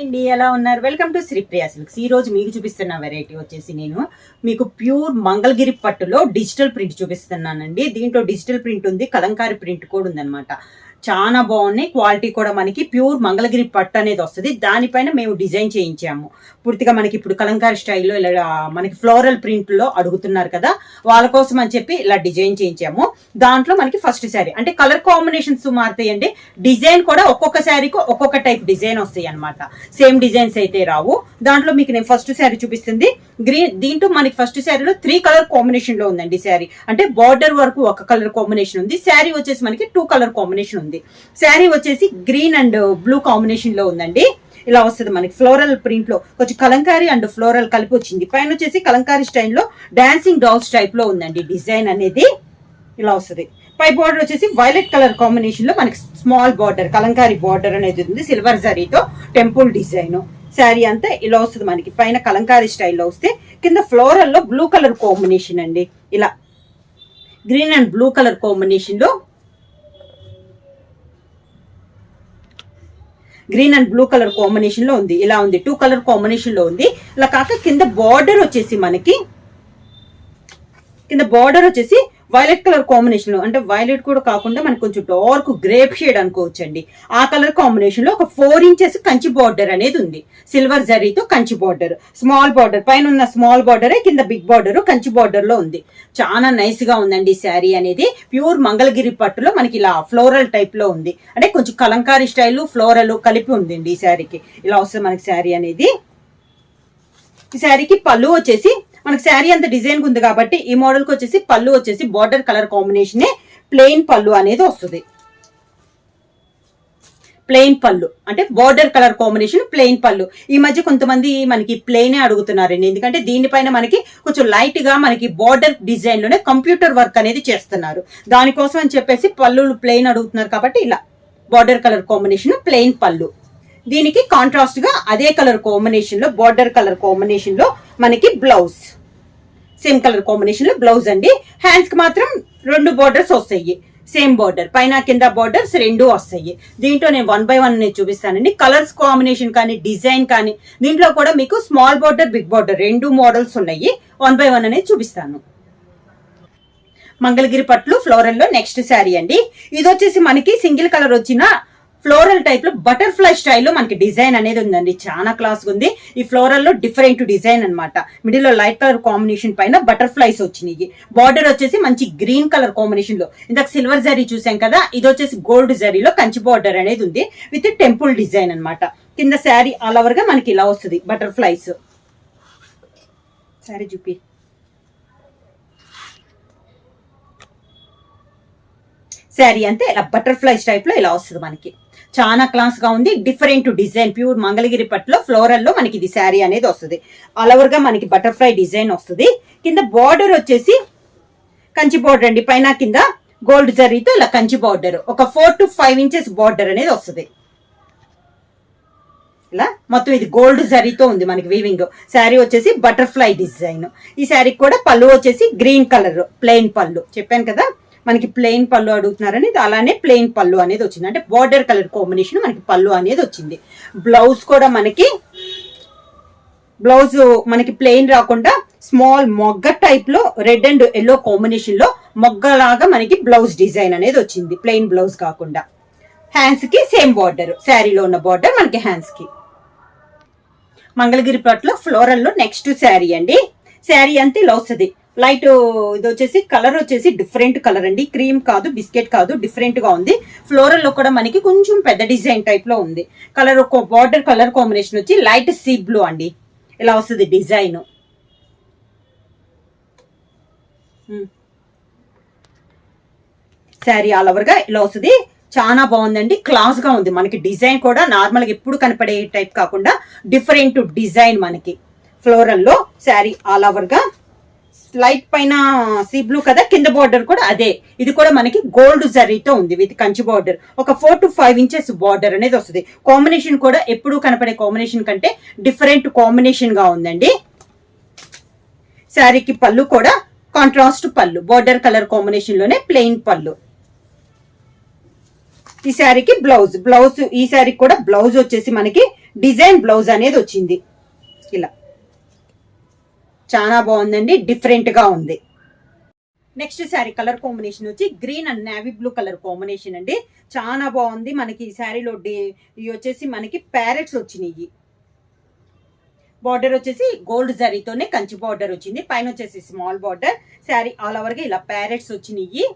అండి ఎలా ఉన్నారు? వెల్కమ్ టు శ్రీప్రియా సిల్క్స్ ఈ రోజు మీకు చూపిస్తున్న వెరైటీ వచ్చేసి నేను మీకు ప్యూర్ మంగళగిరి పట్టులో డిజిటల్ ప్రింట్ చూపిస్తున్నానండి. దీంట్లో డిజిటల్ ప్రింట్ ఉంది కలంకారీ ప్రింట్ కూడా ఉందన్నమాట. చాలా బాగున్నాయి. క్వాలిటీ కూడా మనకి ప్యూర్ మంగళగిరి పట్టు అనేది వస్తుంది. దానిపైన మేము డిజైన్ చేయించాము. పూర్తిగా మనకి ఇప్పుడు కలంకారీ స్టైల్లో ఇలా మనకి ఫ్లోరల్ ప్రింట్లో అడుగుతున్నారు కదా వాళ్ళ కోసం అని చెప్పి ఇలా డిజైన్ చేయించాము. దాంట్లో మనకి ఫస్ట్ శారీ అంటే కలర్ కాంబినేషన్స్ మారుతాయండి డిజైన్ కూడా ఒక్కొక్క శారీకి ఒక్కొక్క టైప్ డిజైన్ వస్తాయి అనమాట సేమ్ డిజైన్స్ అయితే రావు. దాంట్లో మీకు నేను ఫస్ట్ శారీ చూపిస్తుంది. గ్రీన్ దీంట్లో మనకి ఫస్ట్ శారీలో త్రీ కలర్ కాంబినేషన్లో ఉందండి శారీ. అంటే బార్డర్ వరకు ఒక కలర్ కాంబినేషన్ ఉంది. శారీ వచ్చేసి మనకి టూ కలర్ కాంబినేషన్ ఉంది శారీ వచ్చేసి గ్రీన్ అండ్ బ్లూ కాంబినేషన్లో ఉందండి. ఇలా వస్తుంది మనకి ఫ్లోరల్ ప్రింట్లో. కొంచెం కలంకారీ అండ్ ఫ్లోరల్ కలిపి వచ్చింది. పైన వచ్చేసి కలంకారీ స్టైల్లో డాన్సింగ్ డాల్స్ టైప్లో ఉందండి డిజైన్ అనేది. ఇలా వస్తుంది. పై బార్డర్ వచ్చేసి వైలెట్ కలర్ కాంబినేషన్లో మనకి స్మాల్ బార్డర్ కలంకారీ బార్డర్ అనేది ఉంది. సిల్వర్ జరీతో టెంపుల్ డిజైన్ శారీ అంతా ఇలా వస్తుంది మనకి. పైన కలంకారీ స్టైల్లో వస్తే కింద ఫ్లోరల్లో బ్లూ కలర్ కాంబినేషన్ అండి. ఇలా green and blue colour combination green and blue colour కాంబినేషన్లో ఉంది. ఇలా ఉంది. టూ కలర్ కాంబినేషన్లో ఉంది. ఇలా కాక కింద బార్డర్ వచ్చేసి మనకి కింద బార్డర్ వచ్చేసి వైలెట్ కలర్ కాంబినేషన్లో అంటే వైలెట్ కూడా కాకుండా మనకు కొంచెం డార్క్ గ్రేప్ షేడ్ అనుకోవచ్చండి. ఆ కలర్ కాంబినేషన్లో ఒక ఫోర్ ఇంచెస్ కంచి బార్డర్ అనేది ఉంది. సిల్వర్ జరీతో కంచి బార్డర్ స్మాల్ బార్డర్ పైన ఉన్న స్మాల్ బార్డరే కింద బిగ్ బార్డర్ కంచి బార్డర్లో ఉంది. చాలా నైస్గా ఉందండి శారీ అనేది. ప్యూర్ మంగళగిరి పట్టులో మనకి ఇలా ఫ్లోరల్ టైప్లో ఉంది. అంటే కొంచెం కలంకారీ స్టైల్ ఫ్లోరల్ కలిపి ఉందండి ఈ శారీకి ఇలా వస్తుంది మనకి శారీ అనేది. ఈ శారీకి పళ్ళు వచ్చేసి మనకి శారీ అంత డిజైన్ ఉంది కాబట్టి ఈ మోడల్కి వచ్చేసి పళ్ళు వచ్చేసి బార్డర్ కలర్ కాంబినేషన్ ప్లెయిన్ పళ్ళు అనేది వస్తుంది. ప్లెయిన్ పళ్ళు. అంటే బార్డర్ కలర్ కాంబినేషన్ ప్లెయిన్ పళ్ళు. ఈ మధ్య కొంతమంది మనకి ప్లెయినే అడుగుతున్నారండి. ఎందుకంటే దీనిపైన మనకి కొంచెం లైట్గా మనకి బార్డర్ డిజైన్లోనే కంప్యూటర్ వర్క్ అనేది చేస్తున్నారు. దానికోసం అని చెప్పేసి పళ్ళు ప్లెయిన్ అడుగుతున్నారు కాబట్టి ఇలా బార్డర్ కలర్ కాంబినేషన్ ప్లెయిన్ పళ్ళు. దీనికి కాంట్రాస్ట్గా అదే కలర్ కాంబినేషన్లో బార్డర్ కలర్ కాంబినేషన్లో మనకి బ్లౌజ్ సేమ్ కలర్ కాంబినేషన్లో బ్లౌజ్ అండి. హ్యాండ్స్కి మాత్రం రెండు బోర్డర్స్ వస్తాయి. సేమ్ బార్డర్ పైన కింద బార్డర్స్ రెండు వస్తాయి. దీంట్లో నేను వన్ బై వన్ నేను చూపిస్తానండి. కలర్స్ కాంబినేషన్ కానీ డిజైన్ కానీ దీంట్లో కూడా మీకు స్మాల్ బార్డర్ బిగ్ బార్డర్ రెండు మోడల్స్ ఉన్నాయి. వన్ బై వన్ అనేది చూపిస్తాను. మంగళగిరి పట్లు ఫ్లోరల్లో నెక్స్ట్ శారీ అండి. ఇది వచ్చేసి మనకి సింగిల్ కలర్ వచ్చిన ఫ్లోరల్ టైప్లో బటర్ఫ్లై స్టైల్లో మనకి డిజైన్ అనేది ఉందండి. చాలా క్లాస్ ఉంది. ఈ ఫ్లోరల్లో డిఫరెంట్ డిజైన్ అనమాట మిడిల్లో లైట్ కలర్ కాంబినేషన్ పైన బటర్ఫ్లైస్ వచ్చినాయి. బార్డర్ వచ్చేసి మంచి గ్రీన్ కలర్ కాంబినేషన్లో. ఇందాక సిల్వర్ జరీ చూసాం కదా ఇది వచ్చేసి గోల్డ్ జరీలో కంచి బార్డర్ అనేది ఉంది. విత్ టెంపుల్ డిజైన్ అనమాట కింద శారీ ఆల్ ఓవర్గా మనకి ఇలా వస్తుంది బటర్ఫ్లైస్ శారీ చూపి. శారీ అంతే ఇలా బటర్ఫ్లైస్ టైప్లో ఇలా వస్తుంది మనకి. చాలా క్లాస్గా ఉంది. డిఫరెంట్ డిజైన్ ప్యూర్ మంగళగిరి పట్టులో ఫ్లోరల్లో మనకి ఇది శారీ అనేది వస్తుంది. ఆల్గా మనకి బటర్ఫ్లై డిజైన్ వస్తుంది. కింద బార్డర్ వచ్చేసి కంచి బార్డర్ అండి. పైన కింద గోల్డ్ జరీతో ఇలా కంచి బార్డర్ ఒక four to five inches border అనేది వస్తుంది. ఇలా మొత్తం ఇది గోల్డ్ జరీతో ఉంది మనకి వీవింగ్ శారీ వచ్చేసి బటర్ఫ్లై డిజైన్ ఈ శారీ కూడా పళ్ళు వచ్చేసి గ్రీన్ కలర్ ప్లెయిన్ పళ్ళు. చెప్పాను కదా? మనకి ప్లెయిన్ పళ్ళు అడుగుతున్నారని అలానే ప్లెయిన్ పళ్ళు అనేది వచ్చింది. అంటే బార్డర్ కలర్ కాంబినేషన్ మనకి పళ్ళు అనేది వచ్చింది. బ్లౌజ్ కూడా మనకి బ్లౌజ్ మనకి ప్లెయిన్ రాకుండా స్మాల్ మొగ్గ టైప్లో రెడ్ అండ్ ఎల్లో కాంబినేషన్లో మొగ్గలాగా మనకి బ్లౌజ్ డిజైన్ అనేది వచ్చింది. ప్లెయిన్ బ్లౌజ్ కాకుండా. హ్యాండ్స్కి సేమ్ బార్డర్ శారీలో ఉన్న బార్డర్ మనకి హ్యాండ్స్కి. మంగళగిరి పట్టులో ఫ్లోరల్లో నెక్స్ట్ శారీ అండి. శారీ అంతా ఇలా వస్తుంది లైట్ ఇది వచ్చేసి కలర్ వచ్చేసి డిఫరెంట్ కలర్ అండి. క్రీమ్ కాదు బిస్కెట్ కాదు డిఫరెంట్గా ఉంది. ఫ్లోరల్లో కూడా మనకి కొంచెం పెద్ద డిజైన్ టైప్లో ఉంది. కలర్ బార్డర్ కలర్ కాంబినేషన్ వచ్చి లైట్ సీ బ్లూ అండి. ఇలా వస్తుంది డిజైన్. శారీ ఆల్ ఓవర్గా ఇలా వస్తుంది. చాలా బాగుందండి. క్లాస్గా ఉంది. మనకి డిజైన్ కూడా నార్మల్గా ఎప్పుడు కనపడే టైప్ కాకుండా డిఫరెంట్ డిజైన్ మనకి. ఫ్లోరల్లో శారీ ఆల్ ఓవర్గా లైట్ పైన సీ బ్లూ కదా కింద బార్డర్ కూడా అదే. ఇది కూడా మనకి గోల్డ్ జరీతో ఉంది విత్ కంచి బార్డర్ ఒక four to five inches border అనేది వస్తుంది. కాంబినేషన్ కూడా ఎప్పుడు కనపడే కాంబినేషన్ కంటే డిఫరెంట్ కాంబినేషన్గా ఉందండి. శారీకి పళ్ళు కూడా కాంట్రాస్ట్ పళ్ళు బార్డర్ కలర్ కాంబినేషన్లోనే ప్లెయిన్ పళ్ళు. ఈ శారీకి బ్లౌజ్ బ్లౌజ్ ఈ శారీకి కూడా బ్లౌజ్ వచ్చేసి మనకి డిజైన్ బ్లౌజ్ అనేది వచ్చింది. ఇలా. చాలా బాగుందండి డిఫరెంట్గా ఉంది. నెక్స్ట్ శారీ కలర్ కాంబినేషన్ వచ్చి green and navy blue colour combination అండి. చాలా బాగుంది మనకి ఈ శారీలో డి- ఇవి వచ్చేసి మనకి ప్యారెట్స్ వచ్చినాయి. బార్డర్ వచ్చేసి గోల్డ్ జరీతోనే కంచి బార్డర్ వచ్చింది. పైన వచ్చేసి స్మాల్ బార్డర్ శారీ ఆల్ ఓవర్గా ఇలా ప్యారెట్స్ వచ్చినాయి.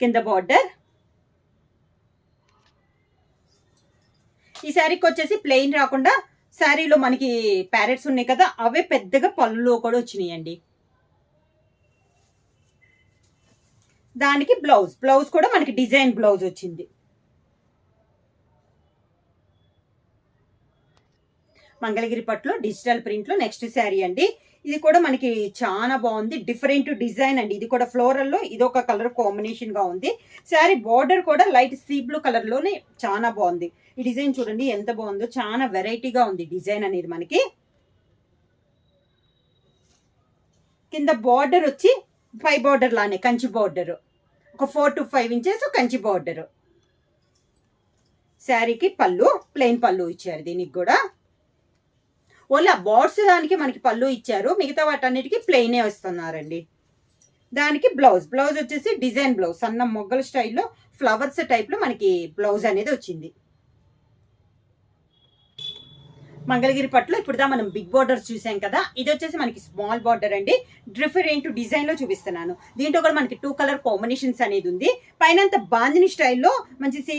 కింద బార్డర్ ఈ శారీకి వచ్చేసి ప్లెయిన్ రాకుండా శారీలో మనకి ప్యారెట్స్ ఉన్నాయి కదా అవే పెద్దగా పళ్ళులో కూడా వచ్చినాయండి. దానికి బ్లౌజ్ బ్లౌజ్ కూడా మనకి డిజైన్ బ్లౌజ్ వచ్చింది. మంగళగిరి పట్టులో డిజిటల్ ప్రింట్లో నెక్స్ట్ శారీ అండి. ఇది కూడా మనకి చాలా బాగుంది. డిఫరెంట్ డిజైన్ అండి. ఇది కూడా ఫ్లోరల్లో ఇది ఒక కలర్ కాంబినేషన్గా ఉంది. శారీ బార్డర్ కూడా లైట్ సీ బ్లూ కలర్లోనే చాలా బాగుంది. ఈ డిజైన్ చూడండి ఎంత బాగుందో. చాలా వెరైటీగా ఉంది డిజైన్ అనేది మనకి. కింద బార్డర్ వచ్చి ఫైవ్ బార్డర్ లానే కంచి బార్డర్. ఒక four to five inches Kanchi border. శారీకి పళ్ళు ప్లెయిన్ పళ్ళు ఇచ్చారు దీనికి కూడా. ఓన్లీ ఆ బార్డ్స్ దానికి మనకి పళ్ళు ఇచ్చారు. మిగతా వాటన్నిటికి ప్లెయినే వస్తున్నారండి. దానికి బ్లౌజ్ బ్లౌజ్ వచ్చేసి డిజైన్ బ్లౌజ్ సన్న మొగ్గల స్టైల్లో ఫ్లవర్స్ టైప్లో మనకి బ్లౌజ్ అనేది వచ్చింది. మంగళగిరి పట్టులో ఇప్పుడుదా మనం బిగ్ బార్డర్స్ చూసాం కదా? ఇది వచ్చేసి మనకి స్మాల్ బార్డర్ అండి. డిఫరెంట్ డిజైన్లో చూపిస్తున్నాను. దీంట్లో కూడా మనకి టూ కలర్ కాంబినేషన్స్ అనేది ఉంది. పైన అంతా బాందిని స్టైల్లో మంచి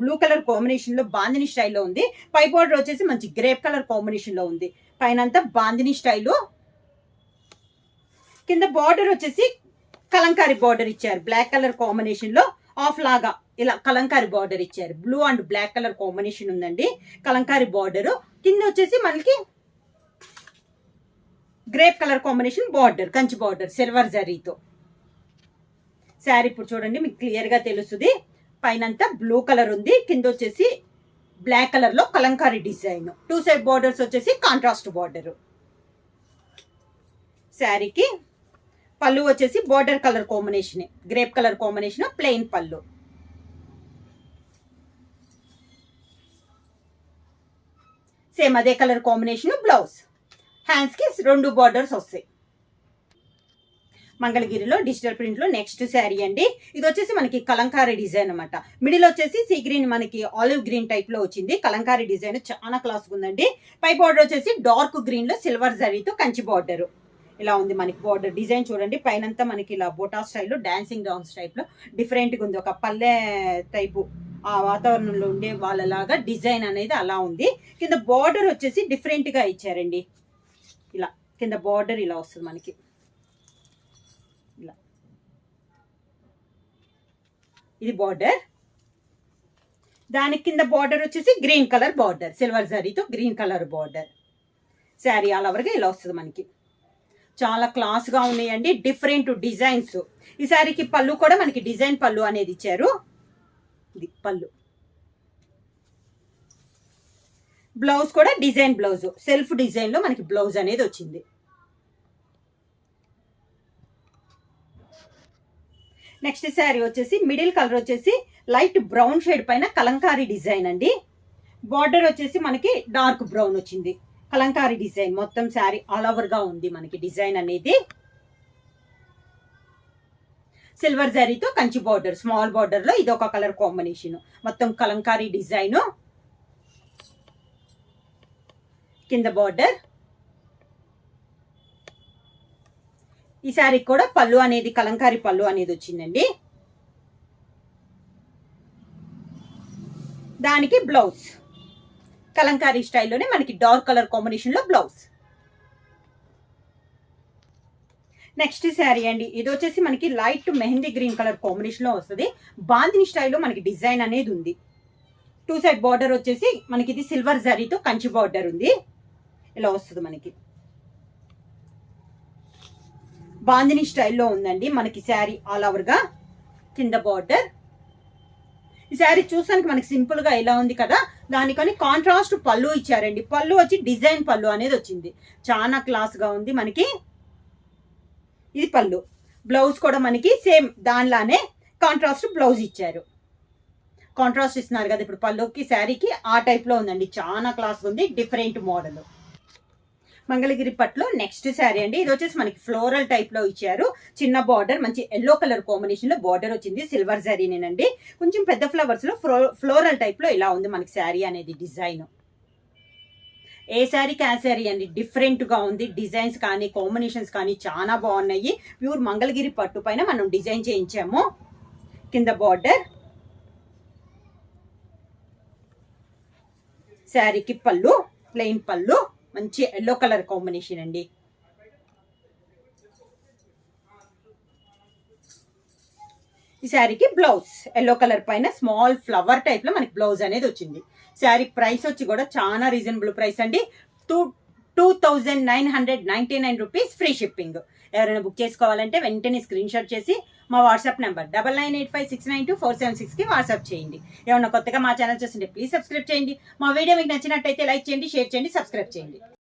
బ్లూ కలర్ కాంబినేషన్లో బాందిని స్టైల్లో ఉంది. పై బార్డర్ వచ్చేసి మంచి గ్రేప్ కలర్ కాంబినేషన్లో ఉంది. పైన అంతా బాందిని స్టైల్లో కింద బార్డర్ వచ్చేసి కలంకారీ బార్డర్ ఇచ్చారు. బ్లాక్ కలర్ కాంబినేషన్లో. ఆఫ్ లాగా ఇలా కలంకారీ బార్డర్ ఇచ్చారు. Blue and black colour combination ఉందండి. కలంకారీ బార్డర్. కింద వచ్చేసి మనకి grape colour combination border Kanchi border silver జరీతో. శారీ ఇప్పుడు చూడండి మీకు క్లియర్గా తెలుస్తుంది. పైనంతా బ్లూ కలర్ ఉంది. కింద వచ్చేసి బ్లాక్ కలర్లో Kalamkari design. Two side borders వచ్చేసి కాంట్రాస్ట్ బార్డర్. శారీకి పళ్ళు వచ్చేసి border colour combination grape colour combination plain పళ్ళు. సేమ్ అదే కలర్ కాంబినేషన్ బ్లౌజ్ హ్యాండ్స్కి రెండు బార్డర్స్ వస్తాయి. మంగళగిరిలో డిజిటల్ ప్రింట్లో నెక్స్ట్ శారీ అండి. ఇది వచ్చేసి మనకి కలంకారీ డిజైన్ అనమాట మిడిల్ వచ్చేసి సీ గ్రీన్ మనకి ఆలివ్ గ్రీన్ టైప్లో వచ్చింది. కలంకారీ డిజైన్ చాలా క్లాస్గా ఉందండి. పై బార్డర్ వచ్చేసి డార్క్ గ్రీన్లో సిల్వర్ జరీతో కంచి బార్డర్ ఇలా ఉంది మనకి బార్డర్ డిజైన్ చూడండి. పైనంతా మనకి ఇలా బోటా స్టైల్లో డాన్సింగ్ డాన్స్ టైప్లో డిఫరెంట్గా ఉంది. ఒక పల్లె టైపు ఆ వాతావరణంలో ఉండే వాళ్ళలాగా డిజైన్ అనేది అలా ఉంది. కింద బార్డర్ వచ్చేసి డిఫరెంట్గా ఇచ్చారండి. ఇలా కింద బార్డర్ ఇలా వస్తుంది మనకి. ఇలా. ఇది బార్డర్ దాని కింద బార్డర్ వచ్చేసి గ్రీన్ కలర్ బార్డర్ సిల్వర్ జరీతో green colour border sari all ఓవర్గా ఇలా వస్తుంది మనకి. చాలా క్లాస్గా ఉన్నాయండి డిఫరెంట్ డిజైన్స్ ఈ శారీకి పళ్ళు కూడా మనకి డిజైన్ పళ్ళు అనేది ఇచ్చారు. ఇది పళ్ళు. బ్లౌజ్ కూడా డిజైన్ బ్లౌజ్ సెల్ఫ్ డిజైన్లో మనకి బ్లౌజ్ అనేది వచ్చింది. నెక్స్ట్ శారీ వచ్చేసి మిడిల్ కలర్ వచ్చేసి లైట్ బ్రౌన్ షేడ్ పైన కలంకారీ డిజైన్ అండి. బార్డర్ వచ్చేసి మనకి డార్క్ బ్రౌన్ వచ్చింది. కలంకారీ డిజైన్. మొత్తం శారీ ఆల్ ఓవర్గా ఉంది మనకి డిజైన్ అనేది. సిల్వర్ జరీతో కంచి బార్డర్ స్మాల్ బార్డర్లో ఇది ఒక కలర్ కాంబినేషన్ మొత్తం కలంకారీ డిజైన్. కింద బార్డర్ ఈ శారీకి కూడా పళ్ళు అనేది కలంకారీ పళ్ళు అనేది వచ్చిందండి. దానికి బ్లౌజ్ కలంకారీ స్టైల్లోనే మనకి డార్క్ కలర్ కాంబినేషన్లో బ్లౌజ్. నెక్స్ట్ శారీ అండి. ఇది వచ్చేసి మనకి లైట్ మెహందీ గ్రీన్ కలర్ కాంబినేషన్లో వస్తుంది. బాందిని స్టైల్లో మనకి డిజైన్ అనేది ఉంది. టూ సైడ్ బార్డర్ వచ్చేసి మనకి ఇది సిల్వర్ జరీతో కంచి బార్డర్ ఉంది. ఇలా వస్తుంది మనకి. బాందిని స్టైల్లో ఉందండి. మనకి శారీ ఆల్ ఓవర్గా కింద బార్డర్. ఈ శారీ చూసానికి మనకి సింపుల్గా ఇలా ఉంది కదా? దానికని కాంట్రాస్ట్ పళ్ళు ఇచ్చారండి. పళ్ళు వచ్చి డిజైన్ పళ్ళు అనేది వచ్చింది. చాలా క్లాస్గా ఉంది మనకి. ఇది పళ్ళు. బ్లౌజ్ కూడా మనకి సేమ్ దానిలానే కాంట్రాస్ట్ బ్లౌజ్ ఇచ్చారు. కాంట్రాస్ట్ ఇస్తున్నారు కదా ఇప్పుడు పళ్ళుకి శారీకి ఆ టైప్లో ఉందండి. చాలా క్లాస్ ఉంది. డిఫరెంట్ మోడల్ మంగళగిరి పట్లో నెక్స్ట్ శారీ అండి. ఇది వచ్చేసి మనకి ఫ్లోరల్ టైప్లో ఇచ్చారు. చిన్న బార్డర్ మంచి ఎల్లో కలర్ కాంబినేషన్లో బార్డర్ వచ్చింది. సిల్వర్ శారీనేనండి కొంచెం పెద్ద ఫ్లవర్స్లో ఫ్లోరల్ టైప్లో ఇలా ఉంది మనకి శారీ అనేది డిజైన్ ఏ శారీకి ఆ శారీ అండి? డిఫరెంట్గా ఉంది. డిజైన్స్ కానీ కాంబినేషన్స్ కానీ చాలా బాగున్నాయి. ప్యూర్ మంగళగిరి పట్టు పైన మనం డిజైన్ చేయించాము. కింద బార్డర్ శారీకి పళ్ళు ప్లెయిన్ పళ్ళు. మంచి ఎల్లో కలర్ కాంబినేషన్ అండి. ఈ శారీకి బ్లౌజ్ ఎల్లో కలర్ పైన స్మాల్ ఫ్లవర్ టైప్లో మనకి బ్లౌజ్ అనేది వచ్చింది. శారీ ప్రైస్ వచ్చి కూడా చాలా రీజనబుల్ ప్రైస్ అండి. Two two thousand nine hundred ninety nine rupees free shipping ఎవరైనా బుక్ చేసుకోవాలంటే వెంటనే స్క్రీన్ షాట్ చేసి మా WhatsApp number double nine eight five six nine two four seven సిక్స్కి వాట్సాప్ చేయండి. ఏమన్నా కొత్తగా మా ఛానల్ చూస్తుంటే ప్లీజ్ సబ్స్క్రైబ్ చేయండి. మా వీడియో మీకు నచ్చినట్టయితే లైక్ చేయండి షేర్ చేయండి సబ్స్క్రైబ్ చేయండి.